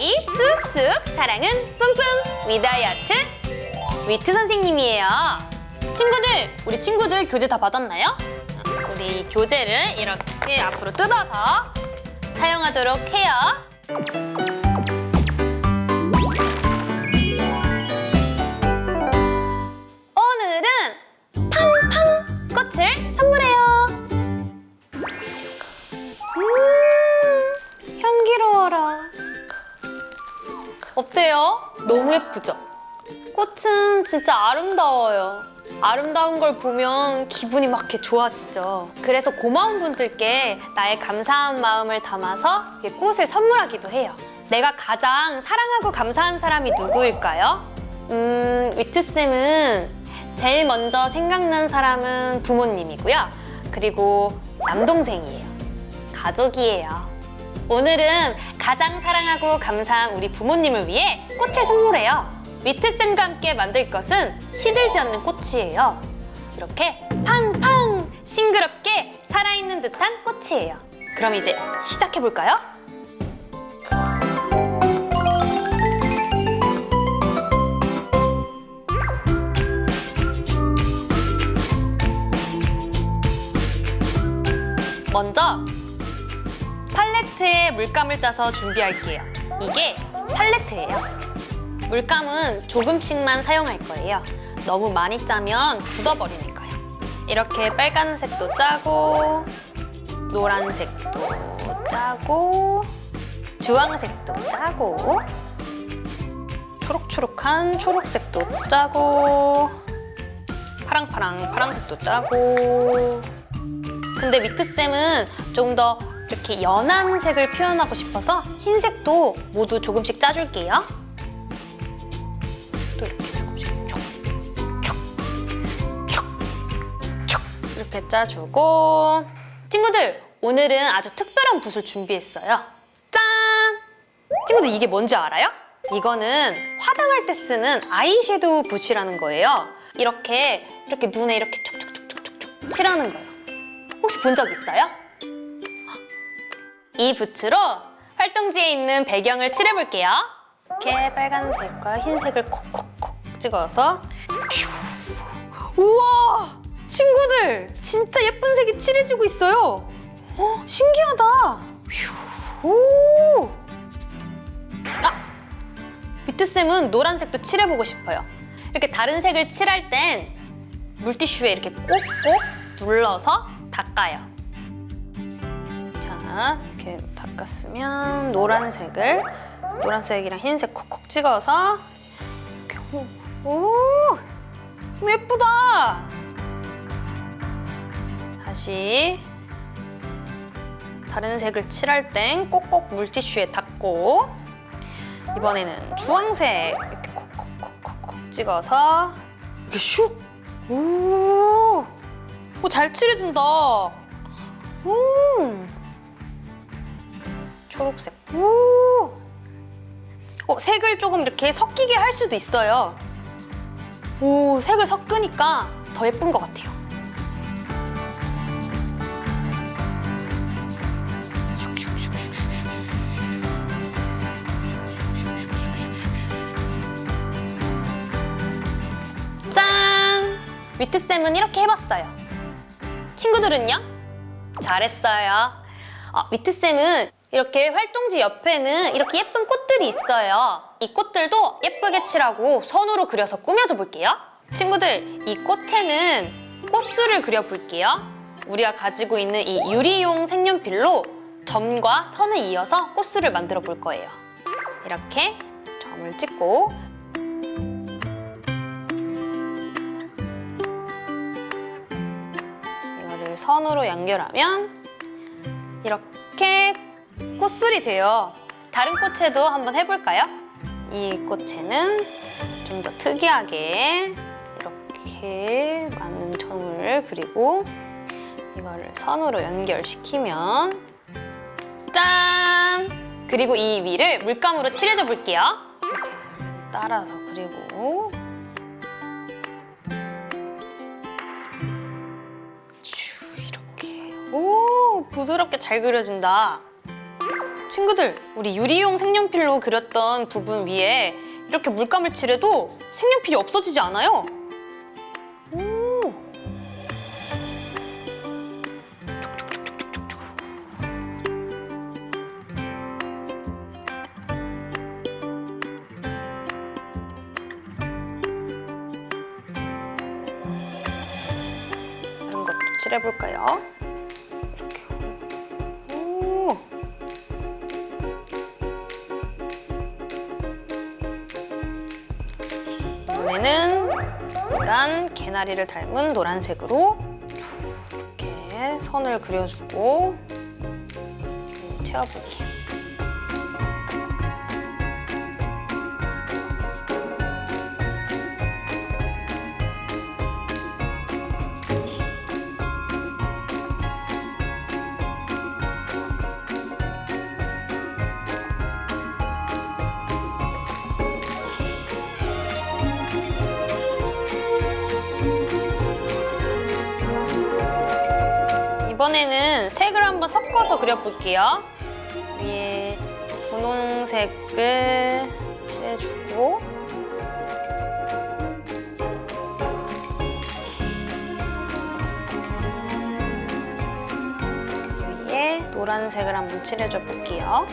손가락이 쑥쑥 사랑은 뿜뿜 위다이아트 위트 선생님이에요. 친구들, 우리 친구들 교재 다 받았나요? 우리 교재를 이렇게 앞으로 뜯어서 사용하도록 해요. 어때요? 너무 예쁘죠? 꽃은 진짜 아름다워요. 아름다운 걸 보면 기분이 막 이렇게 좋아지죠. 그래서 고마운 분들께 나의 감사한 마음을 담아서 꽃을 선물하기도 해요. 내가 가장 사랑하고 감사한 사람이 누구일까요? 음, 위트쌤은 제일 먼저 생각난 사람은 부모님이고요. 그리고 남동생이에요. 가족이에요. 오늘은 가장 사랑하고 감사한 우리 부모님을 위해 꽃을 선물해요. 위트쌤과 함께 만들 것은 시들지 않는 꽃이에요. 이렇게 팡팡 싱그럽게 살아있는 듯한 꽃이에요. 그럼 이제 시작해볼까요? 먼저 물감을 짜서 준비할게요. 이게 팔레트예요. 물감은 조금씩만 사용할 거예요. 너무 많이 짜면 굳어버리니까요. 이렇게 빨간색도 짜고, 노란색도 짜고, 주황색도 짜고, 초록초록한 초록색도 짜고, 파랑파랑 파랑색도 짜고, 근데 위트쌤은 조금 더 이렇게 연한 색을 표현하고 싶어서 흰색도 모두 조금씩 짜줄게요. 또 이렇게 조금씩 촉촉촉촉 이렇게 짜주고 친구들 오늘은 아주 특별한 붓을 준비했어요. 짠! 친구들 이게 뭔지 알아요? 이거는 화장할 때 쓰는 아이섀도우 붓이라는 거예요. 이렇게 이렇게 눈에 이렇게 촉촉촉촉촉 칠하는 거예요. 혹시 본 적 있어요? 이 붓으로 활동지에 있는 배경을 칠해볼게요. 이렇게 빨간색과 흰색을 콕콕콕 찍어서 퓨. 우와! 친구들! 진짜 예쁜 색이 칠해지고 있어요. 어, 신기하다. 휴. 오! 아! 비트쌤은 노란색도 칠해보고 싶어요. 이렇게 다른 색을 칠할 땐 물티슈에 이렇게 꼭꼭 눌러서 닦아요. 자, 이렇게 닦았으면 노란색을 노란색이랑 흰색 콕콕 찍어서 이렇게 오, 예쁘다. 다시 다른 색을 칠땐 꼭꼭 물티슈에 닦고 이번에는 주황색 이렇게 콕콕콕콕콕 찍어서 이렇게 슉 오. 오, 잘 칠해진다. 오. 초록색. 오. 어, 색을 조금 이렇게 섞이게 할 수도 있어요. 오, 색을 섞으니까 더 예쁜 것 같아요. 짠! 위트쌤은 이렇게 해봤어요. 친구들은요? 잘했어요. 어, 위트쌤은 이렇게 활동지 옆에는 이렇게 예쁜 꽃들이 있어요. 이 꽃들도 예쁘게 칠하고 선으로 그려서 꾸며줘 볼게요. 친구들, 이 꽃에는 꽃수를 그려볼게요. 우리가 가지고 있는 이 유리용 색연필로 점과 선을 이어서 꽃수를 만들어 볼 거예요. 이렇게 점을 찍고 이거를 선으로 연결하면 이렇게 꽃술이 돼요. 다른 꽃에도 한번 해볼까요? 이 꽃에는 좀 더 특이하게 이렇게 많은 점을 그리고 이거를 선으로 연결시키면 짠! 그리고 이 위를 물감으로 칠해줘 볼게요. 따라서 그리고 슈, 이렇게 오 부드럽게 잘 그려진다. 친구들, 우리 유리용 색연필로 그렸던 부분 위에 이렇게 물감을 칠해도 색연필이 없어지지 않아요. 이번에는 노란 개나리를 닮은 노란색으로 이렇게 선을 그려주고 네, 채워볼게요. 이번에는 색을 한번 섞어서 그려볼게요. 위에 분홍색을 칠해주고 위에 노란색을 한번 칠해줘 볼게요.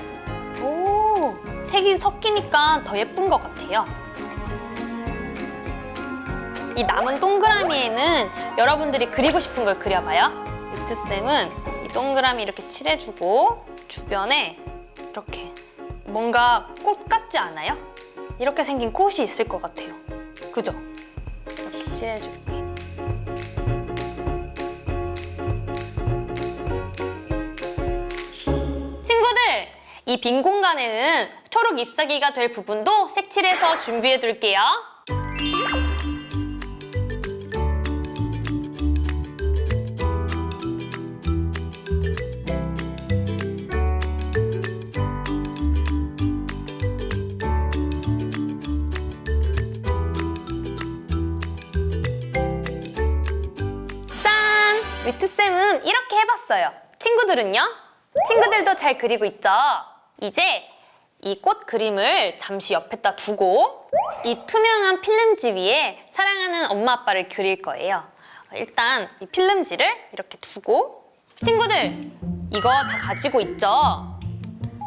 오, 색이 섞이니까 더 예쁜 것 같아요. 이 남은 동그라미에는 여러분들이 그리고 싶은 걸 그려봐요. 위트쌤은 이 동그라미 이렇게 칠해주고 주변에 이렇게 뭔가 꽃 같지 않아요? 이렇게 생긴 꽃이 있을 것 같아요. 그죠? 이렇게 칠해줄게요. 친구들! 이 빈 공간에는 초록 잎사귀가 될 부분도 색칠해서 준비해 둘게요. 친구들은요? 친구들도 잘 그리고 있죠? 이제 이 꽃 그림을 잠시 옆에다 두고 이 투명한 필름지 위에 사랑하는 엄마 아빠를 그릴 거예요. 일단 이 필름지를 이렇게 두고 친구들 이거 다 가지고 있죠?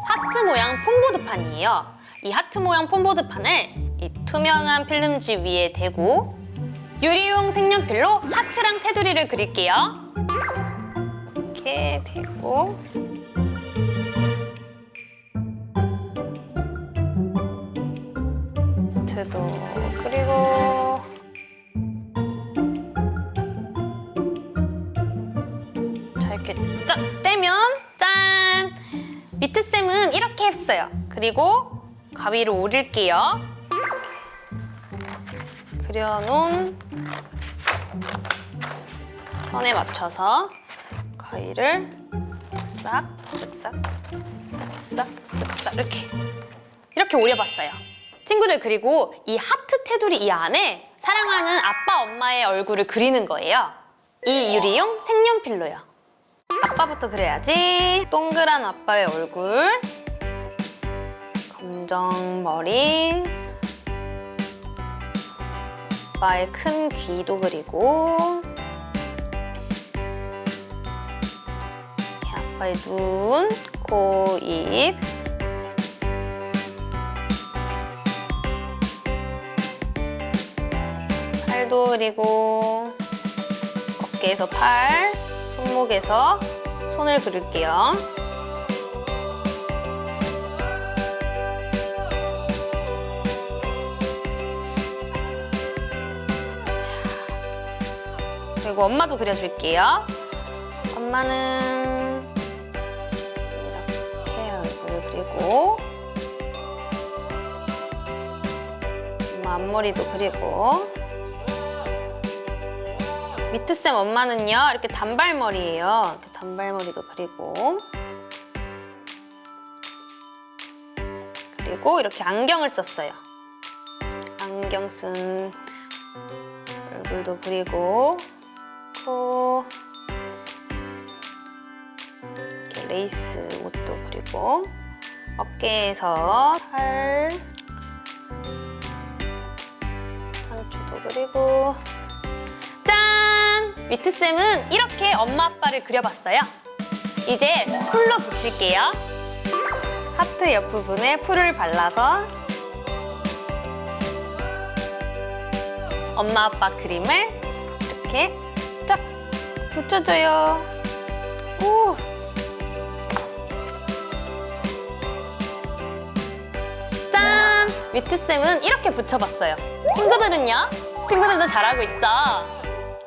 하트 모양 폼보드판이에요. 이 하트 모양 폼보드판을 이 투명한 필름지 위에 대고 유리용 색연필로 하트랑 테두리를 그릴게요. 이렇게 대고 하트도 그리고 자 이렇게 짠 떼면 짠 미트쌤은 이렇게 했어요. 그리고 가위를 오릴게요. 그려놓은 선에 맞춰서 가위를 쓱싹 쓱싹 쓱싹 쓱싹 이렇게 이렇게 오려봤어요. 친구들 그리고 이 하트 테두리 이 안에 사랑하는 아빠 엄마의 얼굴을 그리는 거예요. 이 유리용 색연필로요. 아빠부터 그려야지. 동그란 아빠의 얼굴, 검정 머리, 아빠의 큰 귀도 그리고 아빠의 눈, 코, 입 팔도 그리고 어깨에서 팔, 손목에서 손을 그릴게요. 그리고 엄마도 그려줄게요. 엄마는 그리고 앞머리도 그리고 미트쌤 엄마는요 이렇게 단발머리예요. 이렇게 단발머리도 그리고 그리고 이렇게 안경을 썼어요. 안경 쓴 얼굴도 그리고 코 이렇게 레이스 옷도 그리고 어깨에서 팔 상추도 그리고 짠! 위트쌤은 이렇게 엄마 아빠를 그려봤어요. 이제 풀로 붙일게요. 하트 옆 부분에 풀을 발라서 엄마 아빠 그림을 이렇게 쫙 붙여줘요. 오! 위트쌤은 이렇게 붙여봤어요. 친구들은요? 친구들도 잘하고 있죠?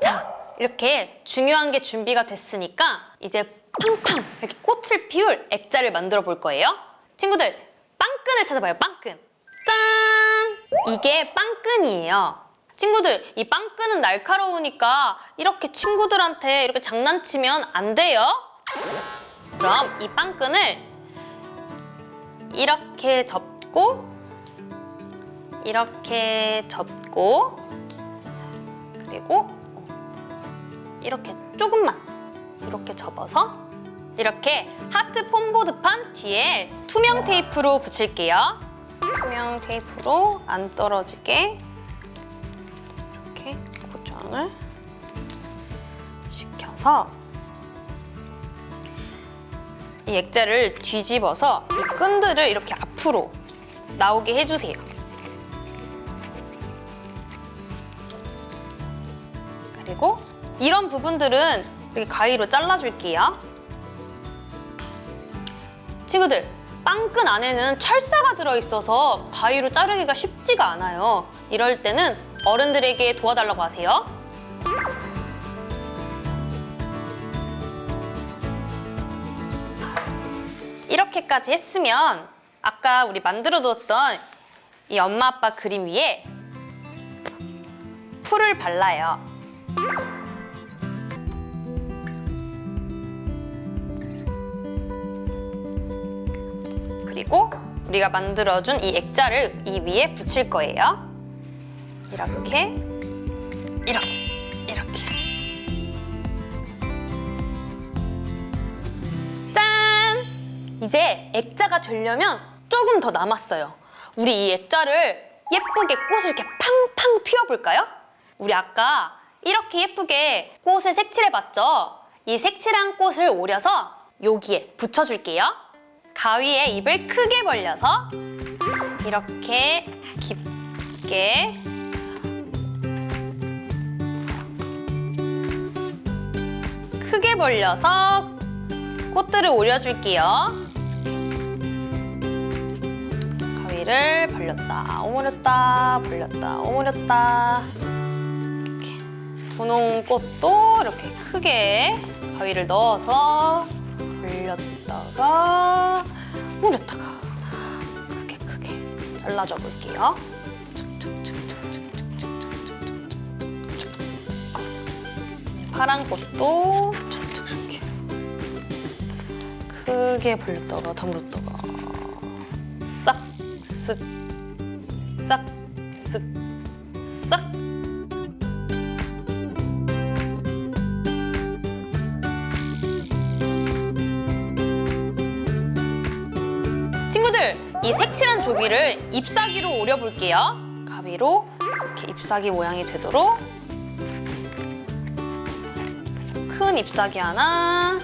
자, 이렇게 중요한 게 준비가 됐으니까 이제 팡팡 이렇게 꽃을 피울 액자를 만들어 볼 거예요. 친구들, 빵끈을 찾아봐요, 빵끈. 짠! 이게 빵끈이에요. 친구들, 이 빵끈은 날카로우니까 이렇게 친구들한테 이렇게 장난치면 안 돼요. 그럼 이 빵끈을 이렇게 접고 이렇게 접고 그리고 이렇게 조금만 이렇게 접어서 이렇게 하트 폼보드판 뒤에 투명 테이프로 붙일게요. 투명 테이프로 안 떨어지게 이렇게 고정을 시켜서 이 액자를 뒤집어서 이 끈들을 이렇게 앞으로 나오게 해주세요. 그리고 이런 부분들은 이렇게 가위로 잘라줄게요. 친구들, 빵끈 안에는 철사가 들어있어서 가위로 자르기가 쉽지가 않아요. 이럴 때는 어른들에게 도와달라고 하세요. 이렇게까지 했으면 아까 우리 만들어 두었던 이 엄마 아빠 그림 위에 풀을 발라요. 그리고 우리가 만들어준 이 액자를 이 위에 붙일 거예요. 이렇게, 이렇게, 이렇게. 짠! 이제 액자가 되려면 조금 더 남았어요. 우리 이 액자를 예쁘게 꽃을 이렇게 팡팡 피워볼까요? 우리 아까 이렇게 예쁘게 꽃을 색칠해봤죠? 이 색칠한 꽃을 오려서 여기에 붙여줄게요. 가위에 입을 크게 벌려서 이렇게 깊게 크게 벌려서 꽃들을 오려줄게요. 가위를 벌렸다, 오므렸다, 벌렸다, 오므렸다. 분홍 꽃도 이렇게 크게 가위를 넣어서 벌렸다가 오므렸다가 크게 크게 잘라줘 볼게요. 파란 꽃도 이렇게 크게 벌렸다가 다물었다가 이 색칠한 조기를 잎사귀로 오려볼게요 가위로 이렇게 잎사귀 모양이 되도록 큰 잎사귀 하나,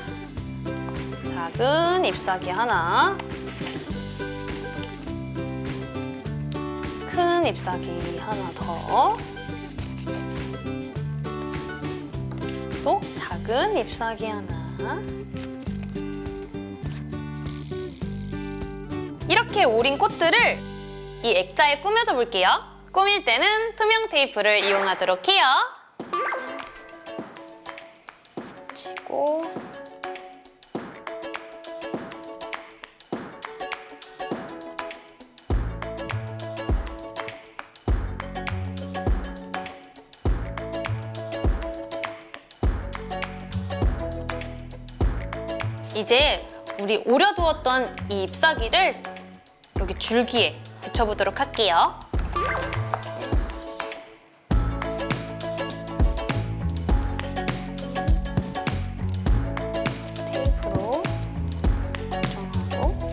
작은 잎사귀 하나, 큰 잎사귀 하나 더, 또 작은 잎사귀 하나. 이렇게 오린 꽃들을 이 액자에 꾸며줘 볼게요. 꾸밀 때는 투명 테이프를 이용하도록 해요. 치고 이제 우리 오려두었던 이 잎사귀를 여기 줄기에 붙여보도록 할게요. 테이프로 고정하고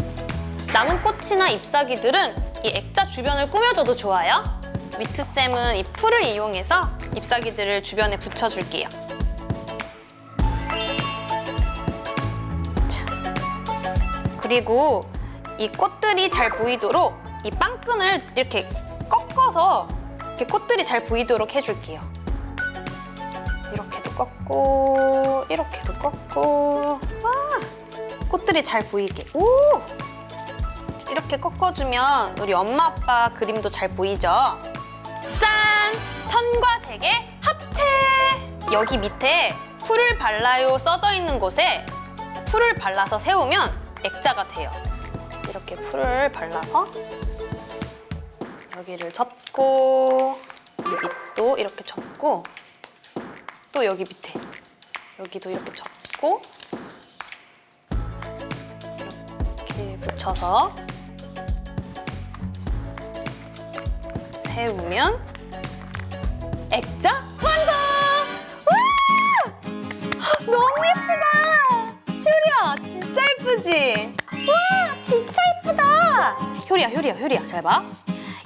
남은 꽃이나 잎사귀들은 이 액자 주변을 꾸며줘도 좋아요. 위트쌤은 이 풀을 이용해서 잎사귀들을 주변에 붙여줄게요. 자, 그리고 이 꽃들이 잘 보이도록 이 빵끈을 이렇게 꺾어서 이렇게 꽃들이 잘 보이도록 해줄게요. 이렇게도 꺾고 이렇게도 꺾고. 와! 꽃들이 잘 보이게. 오! 이렇게 꺾어주면 우리 엄마 아빠 그림도 잘 보이죠? 짠! 선과 색의 합체! 여기 밑에 풀을 발라요 써져 있는 곳에 풀을 발라서 세우면 액자가 돼요 이렇게 풀을 발라서 여기를 접고 이 밑도 이렇게 접고 또 여기 밑에 여기도 이렇게 접고 이렇게 붙여서 세우면 액자 완성! 효리야 효리야 효리야 잘 봐.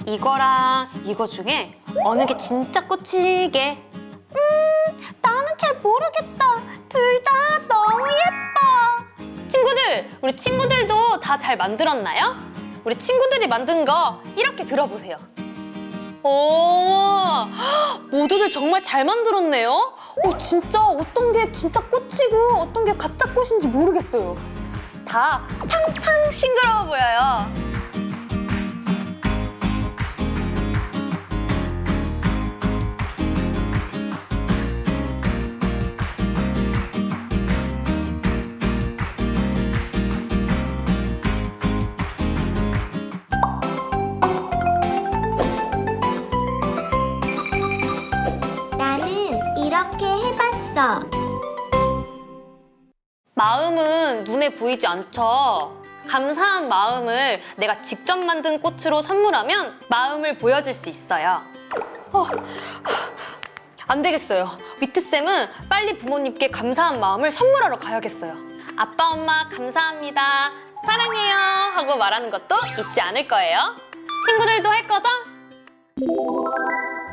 이거랑 이거 중에 어느 게 진짜 꽃이게? 나는 잘 모르겠다. 둘 다 너무 예뻐. 친구들, 우리 친구들도 다 잘 만들었나요? 우리 친구들이 만든 거 이렇게 들어보세요. 오, 헉, 모두들 정말 잘 만들었네요. 오, 진짜 어떤 게 진짜 꽃이고 어떤 게 가짜 꽃인지 모르겠어요. 다 팡팡 싱그러워 보여요. 눈에 보이지 않죠. 감사한 마음을 내가 직접 만든 꽃으로 선물하면 마음을 보여줄 수 있어요. 어, 안 되겠어요. 위트쌤은 빨리 부모님께 감사한 마음을 선물하러 가야겠어요. 아빠, 엄마, 감사합니다. 사랑해요. 하고 말하는 것도 잊지 않을 거예요. 친구들도 할 거죠?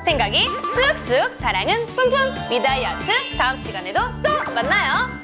생각이 쓱쓱 사랑은 뿜뿜 미다이 아트 다음 시간에도 또 만나요.